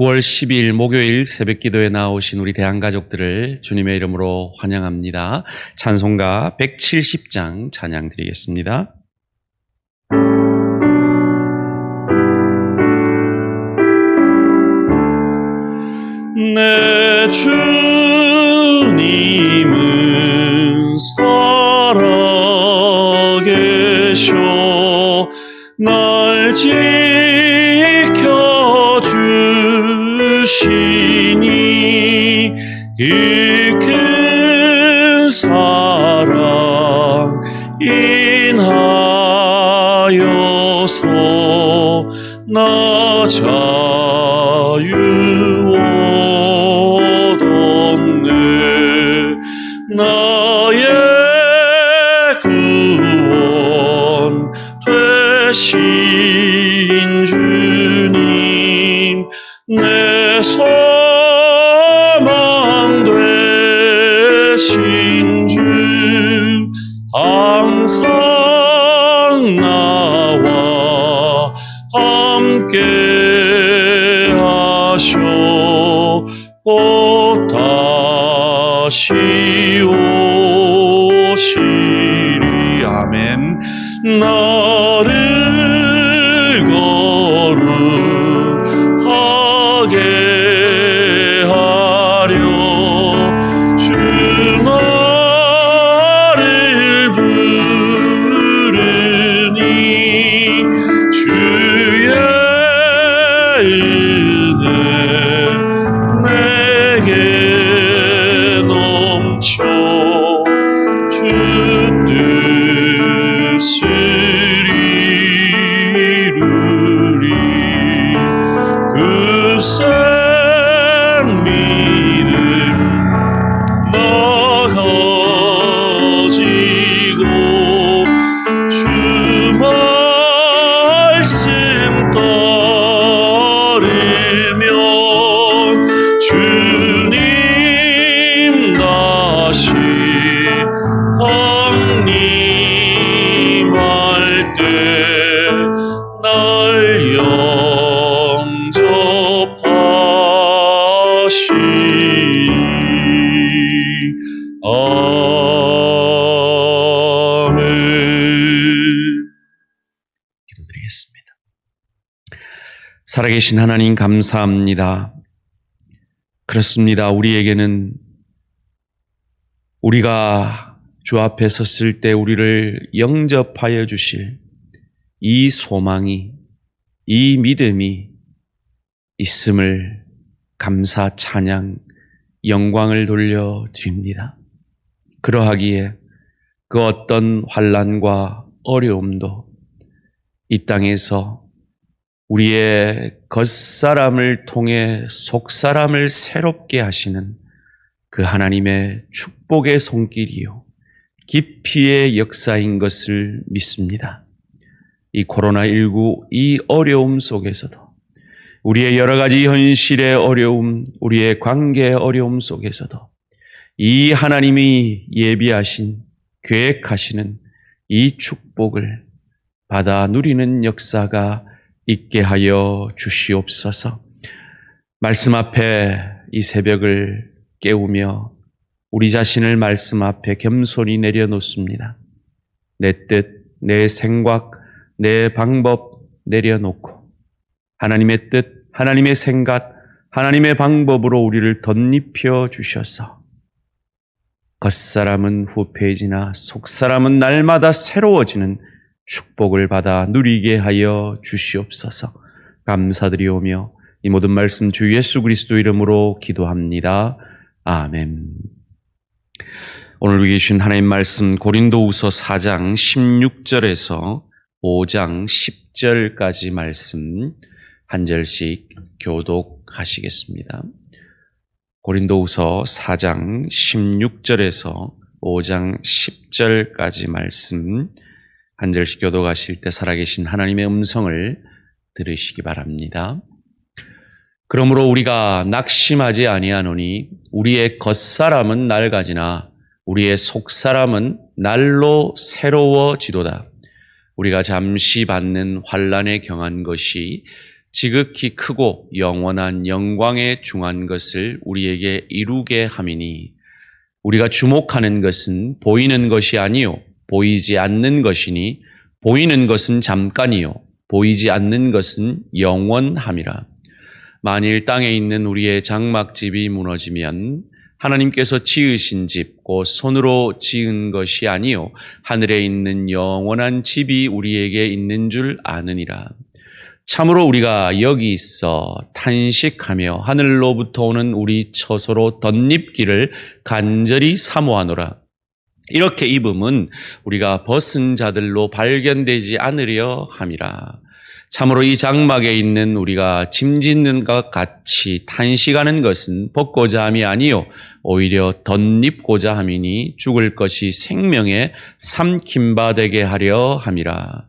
9월 12일 목요일 새벽 기도에 나오신 우리 대한 가족들을 주님의 이름으로 환영합니다. 찬송가 170장 찬양 드리겠습니다. 내 주님은 살아계셔 날 지켜 주시니 그큰 사랑 인하여서 나 자 다 살아계신 하나님 감사합니다. 그렇습니다. 우리에게는 우리가 주 앞에 섰을 때 우리를 영접하여 주실 이 소망이, 이 믿음이 있음을 감사, 찬양, 영광을 돌려 드립니다. 그러하기에 그 어떤 환란과 어려움도 이 땅에서 우리의 겉사람을 통해 속사람을 새롭게 하시는 그 하나님의 축복의 손길이요. 깊이의 역사인 것을 믿습니다. 이 코로나19 이 어려움 속에서도 우리의 여러 가지 현실의 어려움, 우리의 관계의 어려움 속에서도 이 하나님이 예비하신, 계획하시는 이 축복을 받아 누리는 역사가 있게 하여 주시옵소서. 말씀 앞에 이 새벽을 깨우며 우리 자신을 말씀 앞에 겸손히 내려놓습니다. 내 뜻, 내 생각, 내 방법 내려놓고 하나님의 뜻, 하나님의 생각, 하나님의 방법으로 우리를 덧입혀 주셔서 겉사람은 후패해지나 속사람은 날마다 새로워지는 축복을 받아 누리게 하여 주시옵소서. 감사드리오며 이 모든 말씀 주 예수 그리스도 이름으로 기도합니다. 아멘. 오늘 계신 하나님 말씀 고린도후서 4장 16절에서 5장 10절까지 말씀 한 절씩 교독하시겠습니다. 고린도후서 4장 16절에서 5장 10절까지 말씀 한 절씩 교독하실 때 살아계신 하나님의 음성을 들으시기 바랍니다. 그러므로 우리가 낙심하지 아니하노니 우리의 겉사람은 낡아지나 우리의 속사람은 날로 새로워지도다. 우리가 잠시 받는 환란에 경한 것이 지극히 크고 영원한 영광에 중한 것을 우리에게 이루게 함이니 우리가 주목하는 것은 보이는 것이 아니요 보이지 않는 것이니 보이는 것은 잠깐이요 보이지 않는 것은 영원함이라 만일 땅에 있는 우리의 장막집이 무너지면 하나님께서 지으신 집, 곧 손으로 지은 것이 아니요 하늘에 있는 영원한 집이 우리에게 있는 줄 아느니라. 참으로 우리가 여기 있어 탄식하며 하늘로부터 오는 우리 처소로 덧입기를 간절히 사모하노라. 이렇게 입음은 우리가 벗은 자들로 발견되지 않으려 함이라. 참으로 이 장막에 있는 우리가 짐 짓는 것 같이 탄식하는 것은 벗고자 함이 아니요 오히려 덧입고자 함이니 죽을 것이 생명에 삼킴 바 되게 하려 함이라.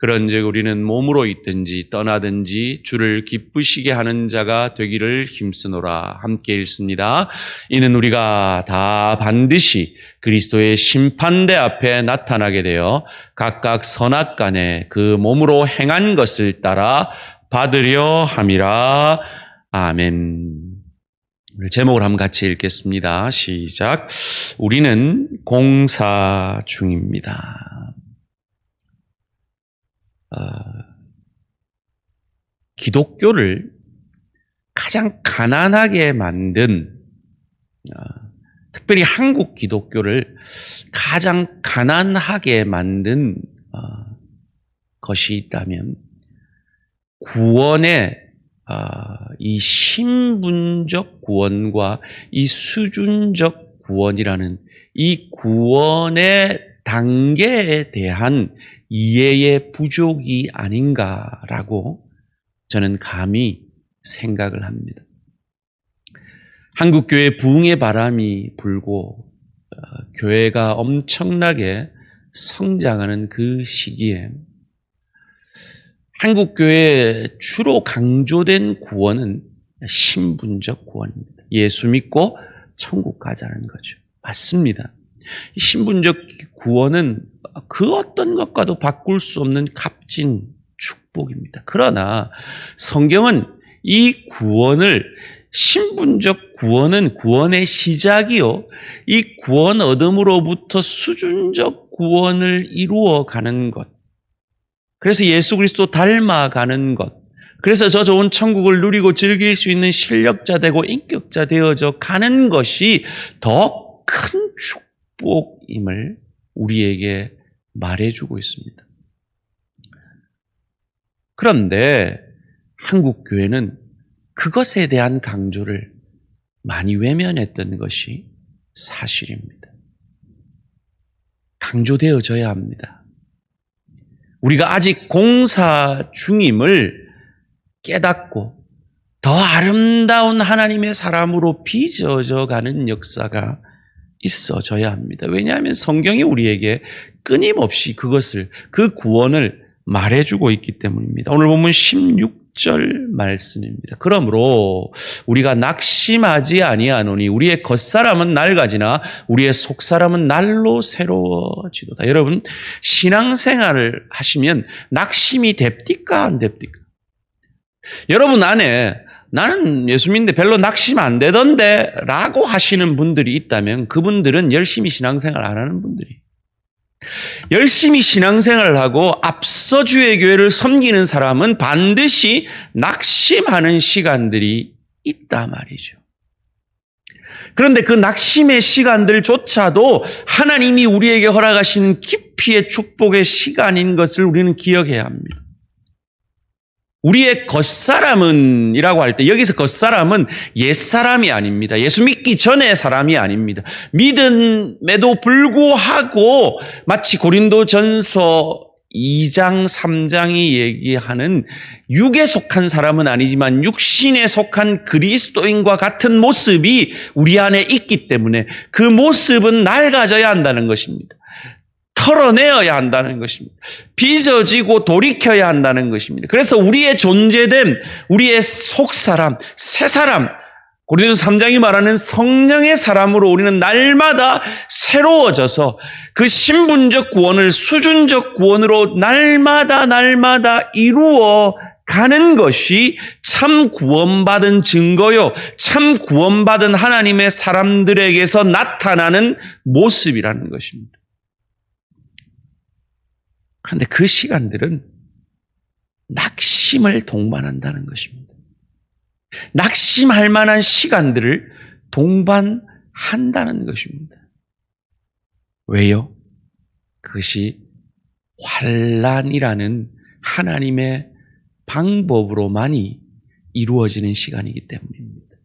그런즉 우리는 몸으로 있든지 떠나든지 주를 기쁘시게 하는 자가 되기를 힘쓰노라 함께 읽습니다. 이는 우리가 다 반드시 그리스도의 심판대 앞에 나타나게 되어 각각 선악간에 그 몸으로 행한 것을 따라 받으려 함이라. 아멘. 제목을 한번 같이 읽겠습니다. 시작. 우리는 공사 중입니다. 어, 기독교를 가장 가난하게 만든 어, 특별히 한국 기독교를 가장 가난하게 만든 어, 것이 있다면 구원의 아, 이 신분적 구원과 이 수준적 구원이라는 이 구원의 단계에 대한 이해의 부족이 아닌가라고 저는 감히 생각을 합니다. 한국교회 부흥의 바람이 불고 어, 교회가 엄청나게 성장하는 그 시기에 한국교회에 주로 강조된 구원은 신분적 구원입니다. 예수 믿고 천국 가자는 거죠. 맞습니다. 신분적 구원은 그 어떤 것과도 바꿀 수 없는 값진 축복입니다. 그러나 성경은 이 구원을 신분적 구원은 구원의 시작이요. 이 구원 얻음으로부터 수준적 구원을 이루어 가는 것. 그래서 예수 그리스도 닮아가는 것. 그래서 저 좋은 천국을 누리고 즐길 수 있는 실력자 되고 인격자 되어져 가는 것이 더 큰 축복임을 우리에게 말해주고 있습니다. 그런데 한국 교회는 그것에 대한 강조를 많이 외면했던 것이 사실입니다. 강조되어져야 합니다. 우리가 아직 공사 중임을 깨닫고 더 아름다운 하나님의 사람으로 빚어져 가는 역사가 있어져야 합니다. 왜냐하면 성경이 우리에게 끊임없이 그것을, 그 구원을 말해주고 있기 때문입니다. 오늘 보면 16절 말씀입니다. 그러므로 우리가 낙심하지 아니하노니 우리의 겉사람은 낡아지나 우리의 속사람은 날로 새로워지도다. 여러분 신앙생활을 하시면 낙심이 됩니까 안 됩니까? 여러분 안에 나는 예수 믿는데 별로 낙심 안 되던데 라고 하시는 분들이 있다면 그분들은 열심히 신앙생활 안 하는 분들이 열심히 신앙생활을 하고 앞서 주의 교회를 섬기는 사람은 반드시 낙심하는 시간들이 있다 말이죠. 그런데 그 낙심의 시간들조차도 하나님이 우리에게 허락하신 깊이의 축복의 시간인 것을 우리는 기억해야 합니다. 우리의 겉사람은 이라고 할 때 여기서 겉사람은 옛사람이 아닙니다. 예수 믿기 전의 사람이 아닙니다. 믿음에도 불구하고 마치 고린도 전서 2장, 3장이 얘기하는 육에 속한 사람은 아니지만 육신에 속한 그리스도인과 같은 모습이 우리 안에 있기 때문에 그 모습은 낡아져야 한다는 것입니다. 털어내어야 한다는 것입니다. 빚어지고 돌이켜야 한다는 것입니다. 그래서 우리의 존재됨, 우리의 속 사람, 새 사람, 고린도서 3장이 말하는 성령의 사람으로 우리는 날마다 새로워져서 그 신분적 구원을 수준적 구원으로 날마다 날마다 이루어 가는 것이 참 구원받은 증거요. 참 구원받은 하나님의 사람들에게서 나타나는 모습이라는 것입니다. 그런데 그 시간들은 낙심을 동반한다는 것입니다. 낙심할 만한 시간들을 동반한다는 것입니다. 왜요? 그것이 환란이라는 하나님의 방법으로만이 이루어지는 시간이기 때문입니다.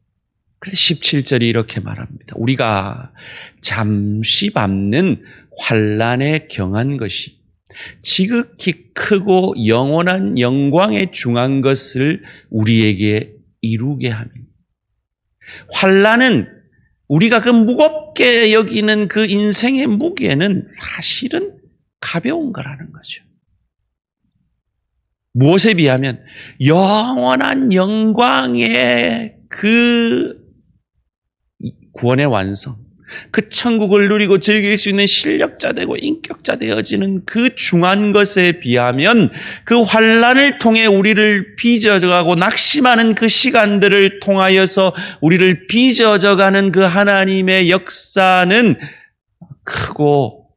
그래서 17절이 이렇게 말합니다. 우리가 잠시 밟는 환란에 경한 것이 지극히 크고 영원한 영광에 중한 것을 우리에게 이루게 합니다. 환란은 우리가 그 무겁게 여기는 그 인생의 무게는 사실은 가벼운 거라는 거죠. 무엇에 비하면 영원한 영광의 그 구원의 완성, 그 천국을 누리고 즐길 수 있는 실력자 되고 인격자 되어지는 그 중한 것에 비하면 그 환란을 통해 우리를 빚어져가고 낙심하는 그 시간들을 통하여서 우리를 빚어져가는 그 하나님의 역사는 크고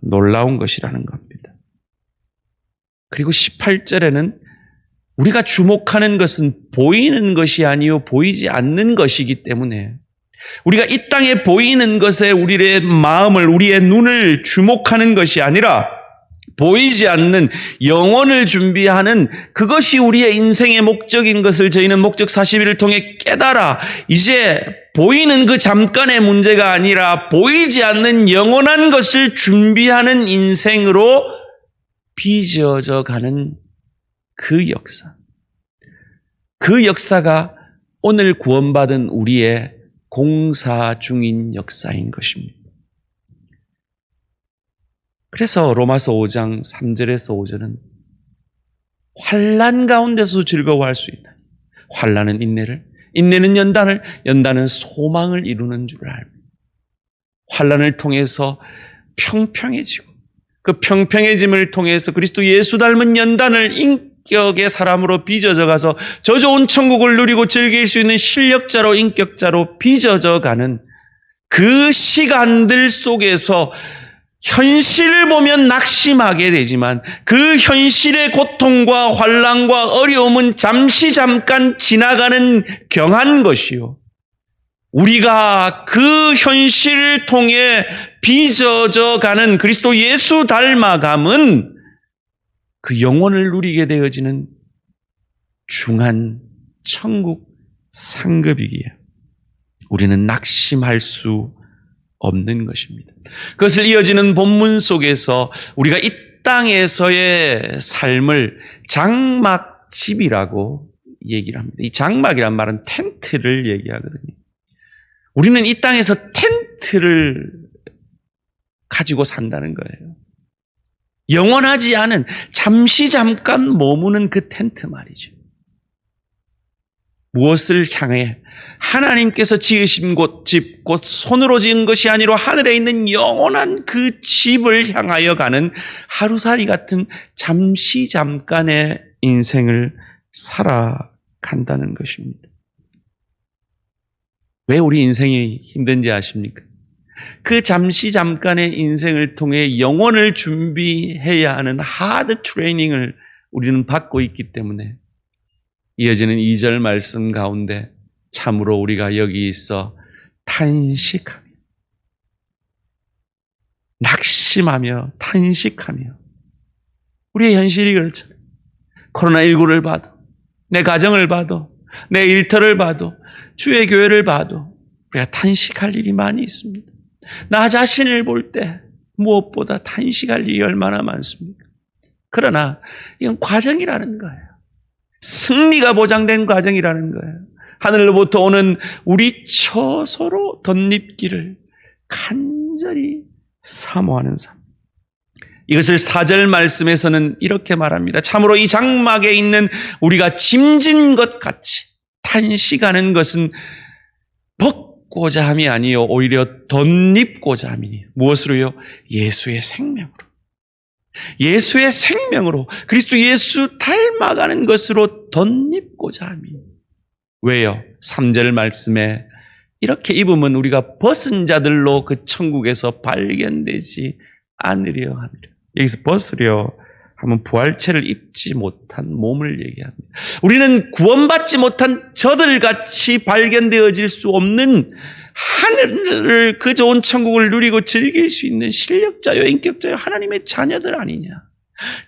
놀라운 것이라는 겁니다. 그리고 18절에는 우리가 주목하는 것은 보이는 것이 아니요 보이지 않는 것이기 때문에 우리가 이 땅에 보이는 것에 우리의 마음을, 우리의 눈을 주목하는 것이 아니라 보이지 않는 영혼을 준비하는 그것이 우리의 인생의 목적인 것을 저희는 목적 41을 통해 깨달아 이제 보이는 그 잠깐의 문제가 아니라 보이지 않는 영원한 것을 준비하는 인생으로 빚어져 가는 그 역사. 그 역사가 오늘 구원받은 우리의 공사 중인 역사인 것입니다. 그래서 로마서 5장 3절에서 5절은 환란 가운데서 즐거워할 수 있다. 환란은 인내를, 인내는 연단을, 연단은 소망을 이루는 줄 알고 환란을 통해서 평평해지고 그 평평해짐을 통해서 그리스도 예수 닮은 연단을 인격의 사람으로 빚어져 가서 저 좋은 천국을 누리고 즐길 수 있는 실력자로 인격자로 빚어져 가는 그 시간들 속에서 현실을 보면 낙심하게 되지만 그 현실의 고통과 환란과 어려움은 잠시 잠깐 지나가는 경한 것이요. 우리가 그 현실을 통해 빚어져 가는 그리스도 예수 닮아감은 그 영혼을 누리게 되어지는 중한 천국 상급이기에 우리는 낙심할 수 없는 것입니다. 그것을 이어지는 본문 속에서 우리가 이 땅에서의 삶을 장막집이라고 얘기를 합니다. 이 장막이란 말은 텐트를 얘기하거든요. 우리는 이 땅에서 텐트를 가지고 산다는 거예요. 영원하지 않은 잠시 잠깐 머무는 그 텐트 말이죠. 무엇을 향해 하나님께서 지으신 곳, 집, 곧 손으로 지은 것이 아니라 하늘에 있는 영원한 그 집을 향하여 가는 하루살이 같은 잠시 잠깐의 인생을 살아간다는 것입니다. 왜 우리 인생이 힘든지 아십니까? 그 잠시 잠깐의 인생을 통해 영혼을 준비해야 하는 하드 트레이닝을 우리는 받고 있기 때문에 이어지는 2절 말씀 가운데 참으로 우리가 여기 있어 탄식하며 낙심하며 탄식하며 우리의 현실이 그렇잖아요. 코로나19를 봐도 내 가정을 봐도 내 일터를 봐도 주의 교회를 봐도 우리가 탄식할 일이 많이 있습니다. 나 자신을 볼 때 무엇보다 탄식할 일이 얼마나 많습니까? 그러나 이건 과정이라는 거예요. 승리가 보장된 과정이라는 거예요. 하늘로부터 오는 우리 처소로 덧립기를 간절히 사모하는 삶. 이것을 사절 말씀에서는 이렇게 말합니다. 참으로 이 장막에 있는 우리가 짐진 것 같이 탄식하는 것은 벗 고자 함이 아니요 오히려 덧입고자 함이니 무엇으로요? 예수의 생명으로. 예수의 생명으로 그리스도 예수 닮아가는 것으로 덧입고자 함이니 왜요? 3절 말씀에 이렇게 입으면 우리가 벗은 자들로 그 천국에서 발견되지 않으려 하느라. 여기서 벗으려 하면 부활체를 입지 못한 몸을 얘기합니다. 우리는 구원받지 못한 저들 같이 발견되어질 수 없는 하늘을 그 좋은 천국을 누리고 즐길 수 있는 실력자요, 인격자요, 하나님의 자녀들 아니냐.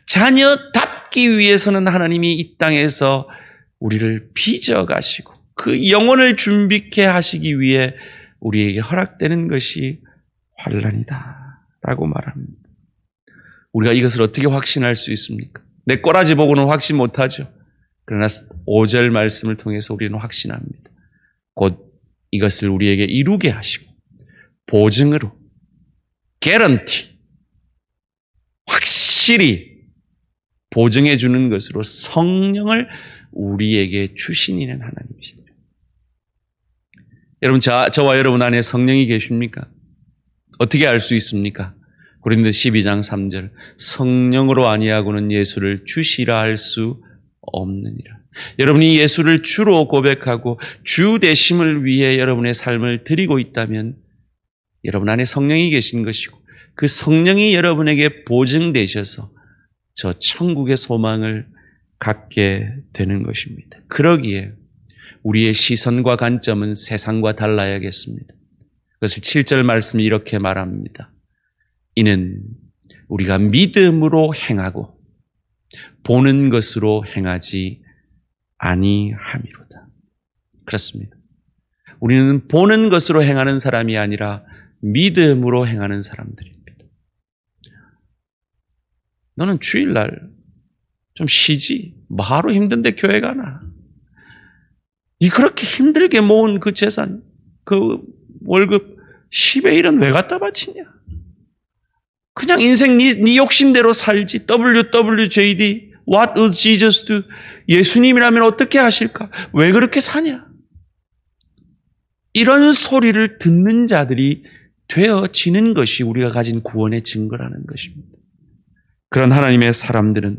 자녀답기 위해서는 하나님이 이 땅에서 우리를 빚어 가시고 그 영혼을 준비케 하시기 위해 우리에게 허락되는 것이 환란이다. 라고 말합니다. 우리가 이것을 어떻게 확신할 수 있습니까? 내 꼬라지 보고는 확신 못하죠. 그러나 5절 말씀을 통해서 우리는 확신합니다. 곧 이것을 우리에게 이루게 하시고 보증으로 개런티 확실히 보증해 주는 것으로 성령을 우리에게 주신이는 하나님이시다. 여러분 저, 저와 여러분 안에 성령이 계십니까? 어떻게 알 수 있습니까? 고린도 12장 3절 성령으로 아니하고는 예수를 주시라 할 수 없느니라. 여러분이 예수를 주로 고백하고 주 되심을 위해 여러분의 삶을 드리고 있다면 여러분 안에 성령이 계신 것이고 그 성령이 여러분에게 보증되셔서 저 천국의 소망을 갖게 되는 것입니다. 그러기에 우리의 시선과 관점은 세상과 달라야겠습니다. 그것을 7절 말씀이 이렇게 말합니다. 이는 우리가 믿음으로 행하고 보는 것으로 행하지 아니함이로다. 그렇습니다. 우리는 보는 것으로 행하는 사람이 아니라 믿음으로 행하는 사람들입니다. 너는 주일날 좀 쉬지. 바로 힘든데 교회 가나. 이 그렇게 힘들게 모은 그 재산, 그 월급 10의 1은 왜 갖다 바치냐? 그냥 인생 네, 네 욕심대로 살지. WWJD, What would Jesus do? 예수님이라면 어떻게 하실까? 왜 그렇게 사냐? 이런 소리를 듣는 자들이 되어지는 것이 우리가 가진 구원의 증거라는 것입니다. 그런 하나님의 사람들은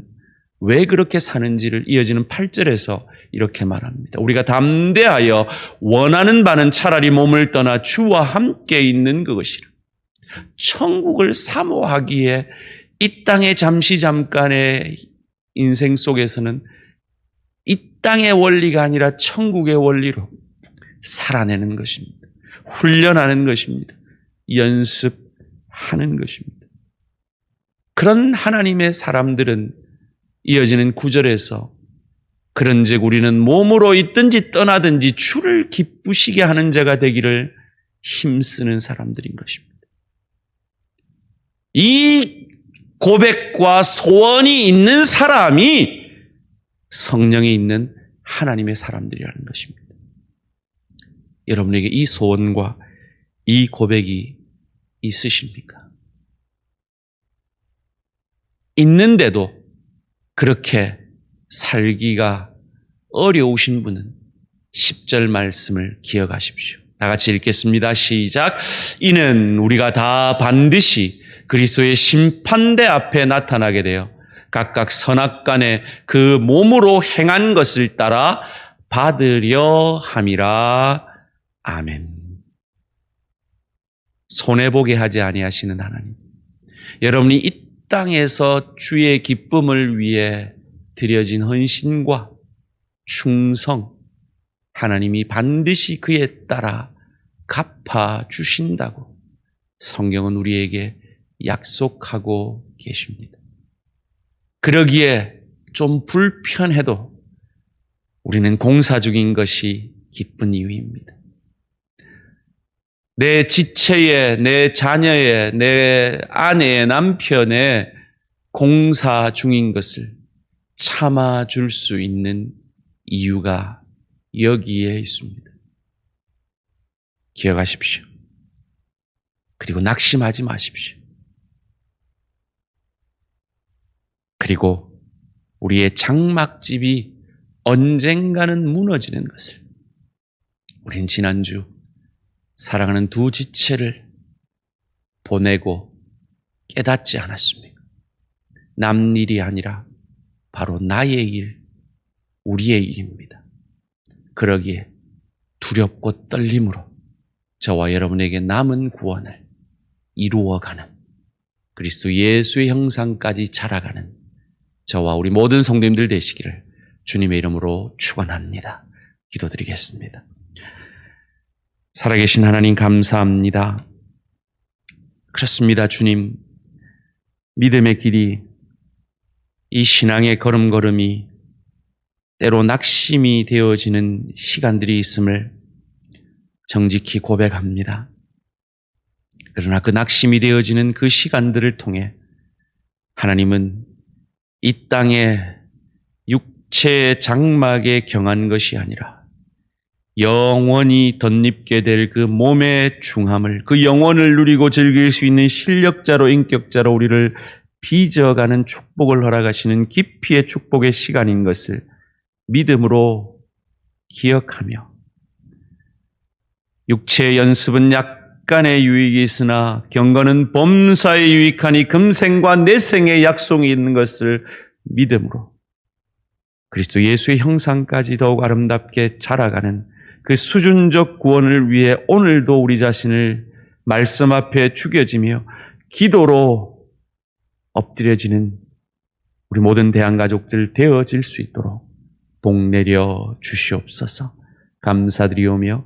왜 그렇게 사는지를 이어지는 8절에서 이렇게 말합니다. 우리가 담대하여 원하는 바는 차라리 몸을 떠나 주와 함께 있는 그것이라. 천국을 사모하기에 이 땅의 잠시 잠깐의 인생 속에서는 이 땅의 원리가 아니라 천국의 원리로 살아내는 것입니다. 훈련하는 것입니다. 연습하는 것입니다. 그런 하나님의 사람들은 이어지는 구절에서 그런즉 우리는 몸으로 있든지 떠나든지 주를 기쁘시게 하는 자가 되기를 힘쓰는 사람들인 것입니다. 이 고백과 소원이 있는 사람이 성령이 있는 하나님의 사람들이라는 것입니다. 여러분에게 이 소원과 이 고백이 있으십니까? 있는데도 그렇게 살기가 어려우신 분은 10절 말씀을 기억하십시오. 다 같이 읽겠습니다. 시작. 이는 우리가 다 반드시 그리스도의 심판대 앞에 나타나게 되어 각각 선악간에 그 몸으로 행한 것을 따라 받으려 함이라. 아멘. 손해보게 하지 아니하시는 하나님. 여러분이 이 땅에서 주의 기쁨을 위해 드려진 헌신과 충성, 하나님이 반드시 그에 따라 갚아 주신다고 성경은 우리에게 약속하고 계십니다. 그러기에 좀 불편해도 우리는 공사 중인 것이 기쁜 이유입니다. 내 지체에, 내 자녀의, 내 아내의, 남편의 공사 중인 것을 참아줄 수 있는 이유가 여기에 있습니다. 기억하십시오. 그리고 낙심하지 마십시오. 그리고 우리의 장막집이 언젠가는 무너지는 것을 우린 지난주 사랑하는 두 지체를 보내고 깨닫지 않았습니까? 남 일이 아니라 바로 나의 일, 우리의 일입니다. 그러기에 두렵고 떨림으로 저와 여러분에게 남은 구원을 이루어가는 그리스도 예수의 형상까지 자라가는 저와 우리 모든 성도님들 되시기를 주님의 이름으로 축원합니다. 기도드리겠습니다. 살아계신 하나님 감사합니다. 그렇습니다, 주님. 믿음의 길이 이 신앙의 걸음걸음이 때로 낙심이 되어지는 시간들이 있음을 정직히 고백합니다. 그러나 그 낙심이 되어지는 그 시간들을 통해 하나님은 이 땅에 육체의 장막에 경한 것이 아니라 영원히 덧입게 될 그 몸의 중함을 그 영원을 누리고 즐길 수 있는 실력자로 인격자로 우리를 빚어가는 축복을 허락하시는 깊이의 축복의 시간인 것을 믿음으로 기억하며 육체의 연습은 약 간의 유익이 있으나 경건은 범사에 유익하니 금생과 내생의 약속이 있는 것을 믿음으로 그리스도 예수의 형상까지 더욱 아름답게 자라가는 그 수준적 구원을 위해 오늘도 우리 자신을 말씀 앞에 죽여지며 기도로 엎드려지는 우리 모든 대한가족들 되어질 수 있도록 복내려 주시옵소서. 감사드리오며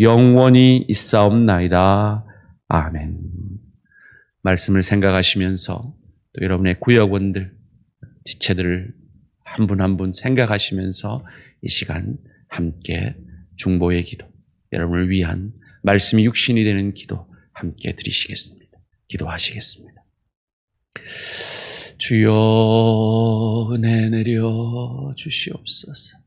영원히 있사옵나이다. 아멘. 말씀을 생각하시면서 또 여러분의 구역원들, 지체들을 한분 한분 생각하시면서 이 시간 함께 중보의 기도, 여러분을 위한 말씀이 육신이 되는 기도 함께 드리시겠습니다. 기도하시겠습니다. 주여 은혜 내려 주시옵소서.